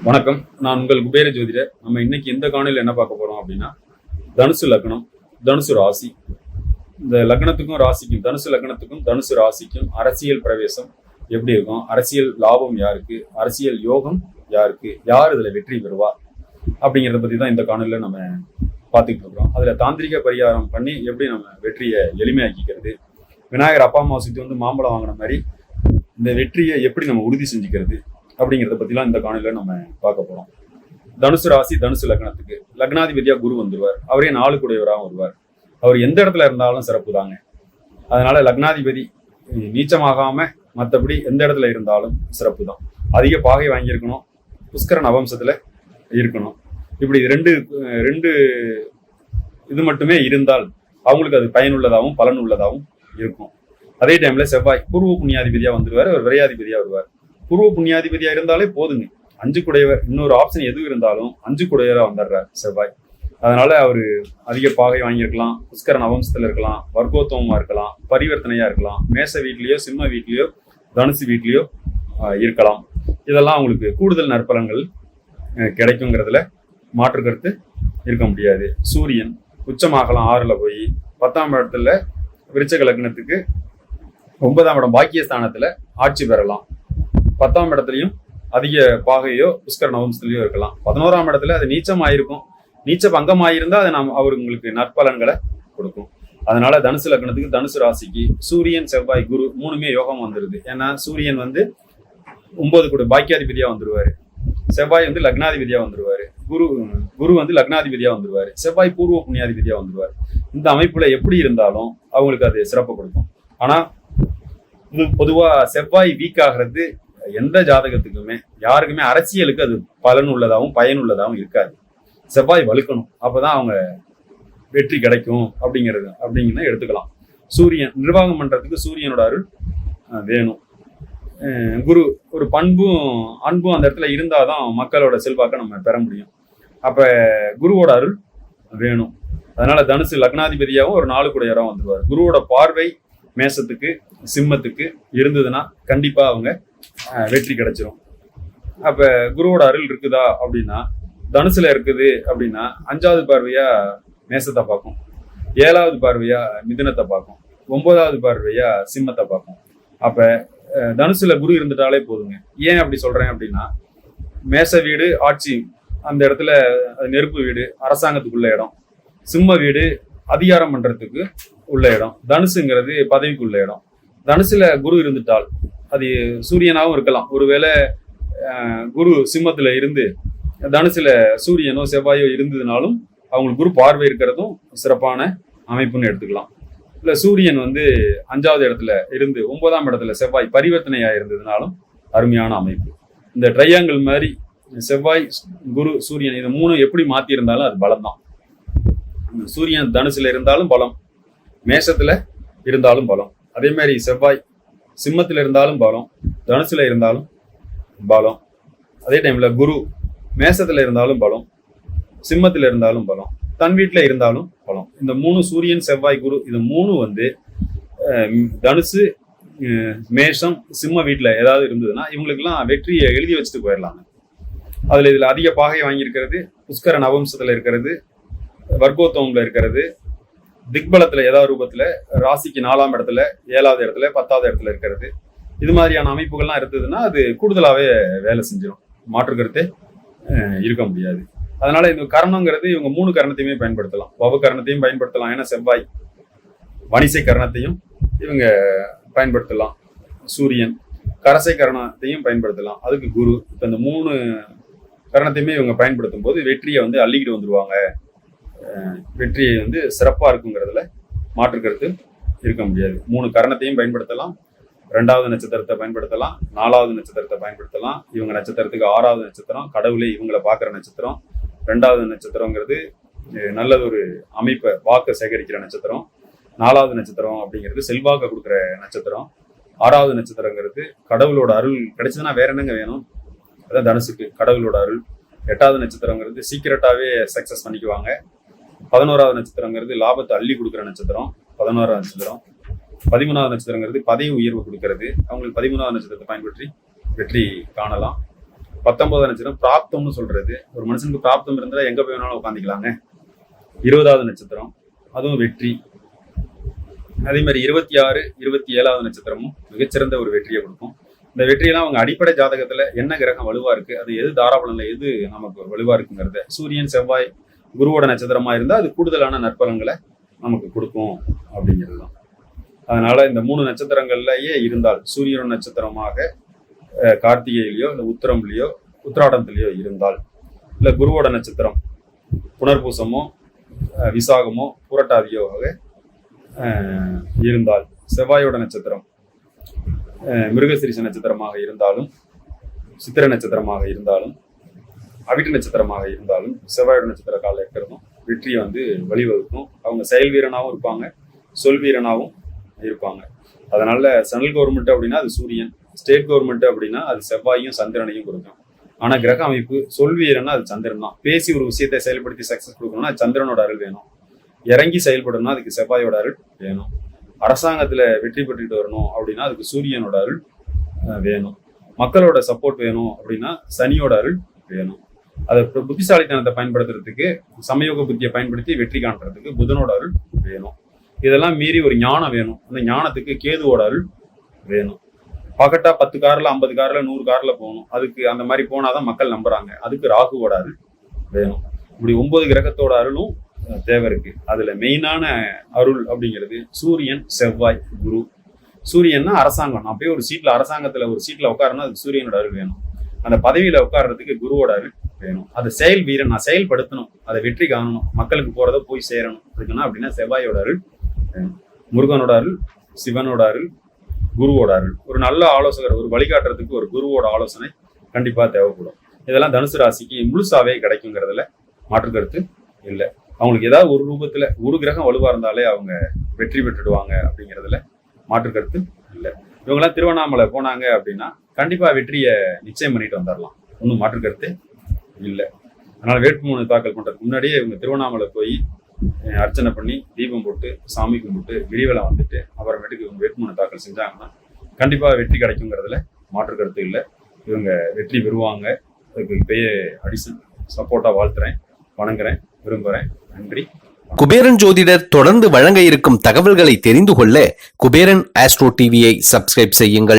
வணக்கம். நான் உங்கள் குபேர ஜோதிடர். நம்ம இன்னைக்கு இந்த காணொலியில் என்ன பார்க்க போறோம் அப்படின்னா தனுசு லக்னம் தனுசு ராசி. இந்த லக்னத்துக்கும் ராசிக்கும் தனுசு லக்னத்துக்கும் தனுசு ராசிக்கும் அரசியல் பிரவேசம் எப்படி இருக்கும்? அரசியல் லாபம் யாருக்கு? அரசியல் யோகம் யாருக்கு? யார் இதுல வெற்றி பெறுவா? அப்படிங்கிறத பத்தி தான் இந்த காணொலியில் நம்ம பார்த்துக்கிட்டு இருக்கிறோம். அதுல தாந்திரிக பரிகாரம் பண்ணி எப்படி நம்ம வெற்றியை எளிமையாக்கிக்கிறது. விநாயகர் அப்பா அம்மா சுத்தி வந்து மாம்பழம் வாங்கின மாதிரி இந்த வெற்றியை எப்படி நம்ம உறுதி செஞ்சுக்கிறது? அப்படிங்கிறத பத்திலாம் இந்த காணொலியில் நம்ம பார்க்க போறோம். தனுசு ராசி தனுசு லக்னத்துக்கு. லக்னாதிபதியா குரு வந்துருவார். அவரே நாலு கூடையவராகவும் வருவார். அவர் எந்த இடத்துல இருந்தாலும் சிறப்பு தாங்க. அதனால லக்னாதிபதி நீச்சமாகாம மற்றபடி எந்த இடத்துல இருந்தாலும் சிறப்பு தான். அதிக பாகை வாங்கியிருக்கணும். புஷ்கர நவம்சத்துல இருக்கணும். இப்படி ரெண்டு ரெண்டு இது மட்டுமே இருந்தால் அவங்களுக்கு அது பயனுள்ளதாகவும் பலனுள்ளதாகவும் இருக்கும். அதே டைம்ல செவ்வாய் பூர்வ புண்ணியாதிபதியா வந்துருவார். அவர் விரையாதிபதியா வருவார். பூர்வ புண்ணியாதிபதியா இருந்தாலே போதுங்க. அஞ்சு குடையவர் இன்னொரு ஆப்ஷன் எது இருந்தாலும் அஞ்சு குடையவராக வந்துடுறார் செவ்வாய். அதனால அவரு அதிக பாகை வாங்கியிருக்கலாம். புஷ்கர நவம்சத்துல இருக்கலாம். வர்க்கோத்தமமா இருக்கலாம். பரிவர்த்தனையா இருக்கலாம். மேச வீட்லயோ சிம்ம வீட்லயோ தனுசு வீட்லயோ இருக்கலாம். இதெல்லாம் அவங்களுக்கு கூடுதல் நற்பலன்கள் கிடைக்குங்கிறதுல மாற்று கருத்து இருக்க முடியாது. சூரியன் உச்சமாகலாம் ஆறுல போய் பத்தாம் இடத்துல விருச்சக லக்னத்துக்கு ஒன்பதாம் இடம் பாக்கியஸ்தானத்தில் ஆட்சி பெறலாம். பத்தாம் இடத்துலையும் அதிக பாகையோ புஷ்கர நவம்சத்துலையோ இருக்கலாம். பதினோராம் இடத்துல அது நீச்சம் ஆயிருக்கும் நீச்ச பங்கம் ஆயிருந்தா அது நாம் அவர் உங்களுக்கு நற்பலன்களை கொடுக்கும். அதனால தனுசு லக்னத்துக்கு தனுசு ராசிக்கு சூரியன் செவ்வாய் குரு மூணுமே யோகம் வந்துருது. ஏன்னா சூரியன் வந்து ஒன்பது கூட பாக்கியாதிபதியா வந்துருவாரு. செவ்வாய் வந்து லக்னாதிபதியா வந்துருவாரு. குரு குரு வந்து லக்னாதிபதியா வந்துருவாரு. செவ்வாய் பூர்வ புண்ணியாதிபதியா வந்துருவாரு. இந்த அமைப்புல எப்படி இருந்தாலும் அவங்களுக்கு அது சிறப்பு கொடுக்கும். ஆனா இது பொதுவா செவ்வாய் வீக் ஆகிறது எந்த ஜாதகத்துக்குமே யாருக்குமே அரசியலுக்கு அது பலன் உள்ளதாகவும் பயனுள்ளதாகவும் இருக்காது. செவ்வாய் வலுக்கணும். அப்போதான் அவங்க வெற்றி கிடைக்கும் அப்படிங்கிறது அப்படிங்கிறத எடுத்துக்கலாம். சூரியன் நிர்வாகம் பண்ணுறதுக்கு சூரியனோட அருள் வேணும். குரு ஒரு பண்பும் அன்பும் அந்த இடத்துல இருந்தால் தான் மக்களோட செல்வாக்கை நம்ம பெற முடியும். அப்போ குருவோட அருள் வேணும். அதனால தனுசு லக்னாதிபதியாகவும் ஒரு நாலு குடியரம் வந்துடுவார் குருவோட பார்வை மேசத்துக்கு சிம்மத்துக்கு இருந்ததுன்னா கண்டிப்பாக அவங்க வெற்றி கிடைச்சிரும். அப்போ குருவோட அருள் இருக்குதா அப்படின்னா தனுசுல இருக்குது அப்படின்னா அஞ்சாவது பார்வையா மேசத்தை பார்க்கும். ஏழாவது பார்வையா மிதுனத்தை பார்க்கும். ஒன்பதாவது பார்வையா சிம்மத்தை பார்க்கும். அப்ப தனுசில் தனுசுல குரு இருந்துட்டாலே போதுங்க. ஏன் அப்படி சொல்றேன் அப்படின்னா மேச வீடு ஆட்சி அந்த இடத்துல அது நெருப்பு வீடு அரசாங்கத்துக்குள்ள இடம். சிம்ம வீடு அதிகாரம் பண்றதுக்கு உள்ள இடம். தனுசுங்கிறது பதவிக்குள்ள இடம். தனுசுல குரு இருந்துட்டால் அது சூரியனாகவும் இருக்கலாம். ஒருவேளை குரு சிம்மத்தில் இருந்து தனுசில் சூரியனோ செவ்வாயோ இருந்ததுனாலும் அவங்களுக்கு குரு பார்வை இருக்கிறதும் சிறப்பான அமைப்புன்னு எடுத்துக்கலாம். இல்லை சூரியன் வந்து அஞ்சாவது இடத்துல இருந்து ஒன்பதாம் இடத்துல செவ்வாய் பரிவர்த்தனையாக இருந்ததுனாலும் அருமையான அமைப்பு. இந்த ட்ரையாங்கிள் மாதிரி செவ்வாய் குரு சூரியன் இது மூணு எப்படி மாற்றியிருந்தாலும் இருந்தாலும் அது பலம் தான் சூரியன் தனுசில் இருந்தாலும் பலம் மேஷத்தில் இருந்தாலும் பலம். அதே மாதிரி செவ்வாய் சிம்மத்தில் இருந்தாலும் பலம் தனுசில் இருந்தாலும் பலம் அதே டைமில் குரு மேசத்தில் இருந்தாலும் பலம் சிம்மத்தில் இருந்தாலும் பலம் தன் வீட்டில் இருந்தாலும் பலம். இந்த மூணு சூரியன் செவ்வாய் குரு இது மூணு வந்து தனுசு மேஷம் சிம்ம வீட்டில் ஏதாவது இருந்ததுன்னா இவங்களுக்கெல்லாம் வெற்றியை எழுதி வச்சுட்டு போயிடலாங்க. அதில் இதில் அதிக பாகை வாங்கியிருக்கிறது புஷ்கர நவம்சத்தில் இருக்கிறது வர்க்கோத்தவம்ல இருக்கிறது திக்பலத்துல ஏதாவது ரூபத்துல ராசிக்கு நாலாம் இடத்துல ஏழாவது இடத்துல பத்தாவது இடத்துல இருக்கிறது. இது மாதிரியான அமைப்புகள்லாம் இருந்ததுன்னா அது கூடுதலாகவே வேலை செஞ்சிடும் மாற்று கருத்தே இருக்க முடியாது. அதனால இந்த கரணங்கிறது இவங்க மூணு கரணத்தையுமே பயன்படுத்தலாம். பவ கரணத்தையும் பயன்படுத்தலாம். ஏன்னா செவ்வாய் வணிசை கரணத்தையும் இவங்க பயன்படுத்தலாம். சூரியன் கரசை கரணத்தையும் பயன்படுத்தலாம். அதுக்கு குரு இப்போ இந்த மூணு கரணத்தையுமே இவங்க பயன்படுத்தும் போது வெற்றியை வந்து அள்ளிக்கிட்டு வந்துருவாங்க. வெற்றி வெற்றியை வந்து சிறப்பாக இருக்குங்கிறதுல மாற்றுக்கருத்து இருக்க முடியாது. மூணு கரணத்தையும் பயன்படுத்தலாம். ரெண்டாவது நட்சத்திரத்தை பயன்படுத்தலாம். நாலாவது நட்சத்திரத்தை பயன்படுத்தலாம். இவங்க நட்சத்திரத்துக்கு ஆறாவது நட்சத்திரம் கடவுளே இவங்களை பார்க்குற நட்சத்திரம். ரெண்டாவது நட்சத்திரங்கிறது நல்லது ஒரு அமைப்பை வாக்கை சேகரிக்கிற நட்சத்திரம். நாலாவது நட்சத்திரம் அப்படிங்கிறது செல்வாக்கை கொடுக்குற நட்சத்திரம். ஆறாவது நட்சத்திரங்கிறது கடவுளோட அருள். கிடைச்சதுன்னா வேற என்னங்க வேணும்? அதான் தனுசுக்கு கடவுளோட அருள். எட்டாவது நட்சத்திரங்கிறது சீக்கிரட்டாவே சக்சஸ் பண்ணிக்குவாங்க. பதினோராவது நட்சத்திரங்கிறது லாபத்தை அள்ளி கொடுக்குற நட்சத்திரம். பதினோராவது நட்சத்திரம். பதிமூணாவது நட்சத்திரங்கிறது பதவி உயர்வு கொடுக்கறது. அவங்களுக்கு பதிமூணாவது நட்சத்திரத்தை பயன்படுத்தி வெற்றி காணலாம். பத்தொன்பதாவது நட்சத்திரம் பிராப்தம்னு சொல்றது. ஒரு மனுஷனுக்கு பிராப்தம் இருந்தால் எங்க போய் வேணாலும் உட்காந்துக்கலாங்க இருபதாவது நட்சத்திரம் அதுவும் வெற்றி. அதே மாதிரி இருபத்தி ஆறு இருபத்தி ஏழாவது நட்சத்திரமும் மிகச்சிறந்த ஒரு வெற்றியை கொடுக்கும். இந்த வெற்றியெல்லாம் அவங்க அடிப்படை ஜாதகத்துல என்ன கிரகம் வலுவா இருக்கு அது எது தாராபலன்ல எது நமக்கு வலுவா இருக்குங்கிறத சூரியன் செவ்வாய் குருவோட நட்சத்திரமா இருந்தா அது கூடுதலான நற்பலன்களை நமக்கு கொடுக்கும் அப்படிங்கிறது தான் அதனால இந்த மூணு நட்சத்திரங்கள்லயே இருந்தால் சூரியனோட நட்சத்திரமாக அஹ், கார்த்திகையிலயோ இல்லை உத்திரம்லயோ உத்திராடத்திலேயோ இருந்தால் இல்லை குருவோட நட்சத்திரம் புனர்பூசமோ விசாகமோ புரட்டாதியோ இருந்தால் செவ்வாயோட நட்சத்திரம் மிருகசிரிச நட்சத்திரமாக இருந்தாலும் சித்திர நட்சத்திரமாக இருந்தாலும் அவிட்டு நட்சத்திரமாக இருந்தாலும் செவ்வாயோட நட்சத்திர கால இருக்கிறதும் வெற்றியை வந்து வழிவகுக்கும். அவங்க செயல் வீரனாகவும் இருப்பாங்க சொல் வீரனாகவும் இருப்பாங்க. அதனால சென்ட்ரல் கவர்மெண்ட் அப்படின்னா அது சூரியன் ஸ்டேட் கவர்மெண்ட் அப்படின்னா அது செவ்வாயும் சந்திரனையும் கொடுக்கும். ஆனா கிரக அமைப்பு சொல் வீரன்னா அது சந்திரன் தான். பேசி ஒரு விஷயத்தை செயல்படுத்தி சக்சஸ் கொடுக்கணும்னா சந்திரனோட அருள் வேணும். இறங்கி செயல்படணும்னா அதுக்கு செவ்வாயோட அருள் வேணும். அரசாங்கத்துல வெற்றி பெற்றுட்டு வரணும் அப்படின்னா அதுக்கு சூரியனோட அருள் வேணும். மக்களோட சப்போர்ட் வேணும் அப்படின்னா சனியோட அருள் வேணும். அதை புத்திசாலித்தனத்தை பயன்படுத்துறதுக்கு சமயோக புத்தியை பயன்படுத்தி வெற்றி காண்றதுக்கு புதனோட அருள் வேணும். இதெல்லாம் மீறி ஒரு ஞானம் வேணும். அந்த ஞானத்துக்கு கேதுவோட அருள் வேணும். பகட்டா பத்து கார்ல ஐம்பது கார்ல நூறு கார்ல போகணும். அதுக்கு அந்த மாதிரி போனாதான் மக்கள் நம்புறாங்க. அதுக்கு ராகுவோட அருள் வேணும். இப்படி ஒன்பது கிரகத்தோட அருளும் தேவை இருக்கு. அதுல மெயினான அருள் அப்படிங்கிறது சூரியன் செவ்வாய் குரு. சூரியன்னா அரசாங்கம். நான் போய் ஒரு சீட்ல அரசாங்கத்துல ஒரு சீட்ல உட்காரணும் அதுக்கு சூரியனோட அருள் வேணும். அந்த பதவியில உட்கார்றதுக்கு குருவோட அருள் வேணும். அது செயல் வீரன் நான் செயல்படுத்தணும். அதை வெற்றி காணணும். மக்களுக்கு போறத போய் சேரணும். அதுக்குன்னா அப்படின்னா செவ்வாயோட அருள் முருகனோட அருள் சிவனோட அருள் குருவோட அருள். ஒரு நல்ல ஆலோசகர் ஒரு வழிகாட்டுறதுக்கு ஒரு குருவோட ஆலோசனை கண்டிப்பா தேவைப்படும். இதெல்லாம் தனுசு ராசிக்கு முழுசாவே கிடைக்குங்கிறதுல மாற்று கருத்து இல்லை. அவங்களுக்கு ஏதாவது ஒரு ரூபத்துல ஒரு கிரகம் வலுவா இருந்தாலே அவங்க வெற்றி பெற்றுடுவாங்க அப்படிங்கிறதுல மாற்று கருத்து இல்லை. இவங்கெல்லாம் திருவண்ணாமலை போனாங்க அப்படின்னா கண்டிப்பா வெற்றியை நிச்சயம் பண்ணிட்டு வந்துடலாம் ஒன்றும் மாற்று கருத்து இல்லை. அதனால் வேட்புமனு தாக்கல் பண்ணுறதுக்கு முன்னாடியே இவங்க திருவண்ணாமலை போய் அர்ச்சனை பண்ணி தீபம் போட்டு சாமி கும்பிட்டு கிரிவலம் வந்துட்டு அப்புறமேட்டுக்கு இவங்க வேட்புமனு தாக்கல் செஞ்சாங்கன்னா கண்டிப்பாக வெற்றி கிடைக்குங்கிறதுல மாற்று கருத்து இல்லை. இவங்க வெற்றி பெறுவாங்க. அதுக்கு பெரிய அடிசன் சப்போர்ட்டாக வாழ்த்துறேன் வணங்குறேன் விரும்புகிறேன் நன்றி. குபேரன் ஜோதிடர் தொடர்ந்து வழங்க இருக்கும் தகவல்களை தெரிந்து கொள்ள குபேரன் ஆஸ்ட்ரோ டிவியை சப்ஸ்கிரைப் செய்யுங்கள்.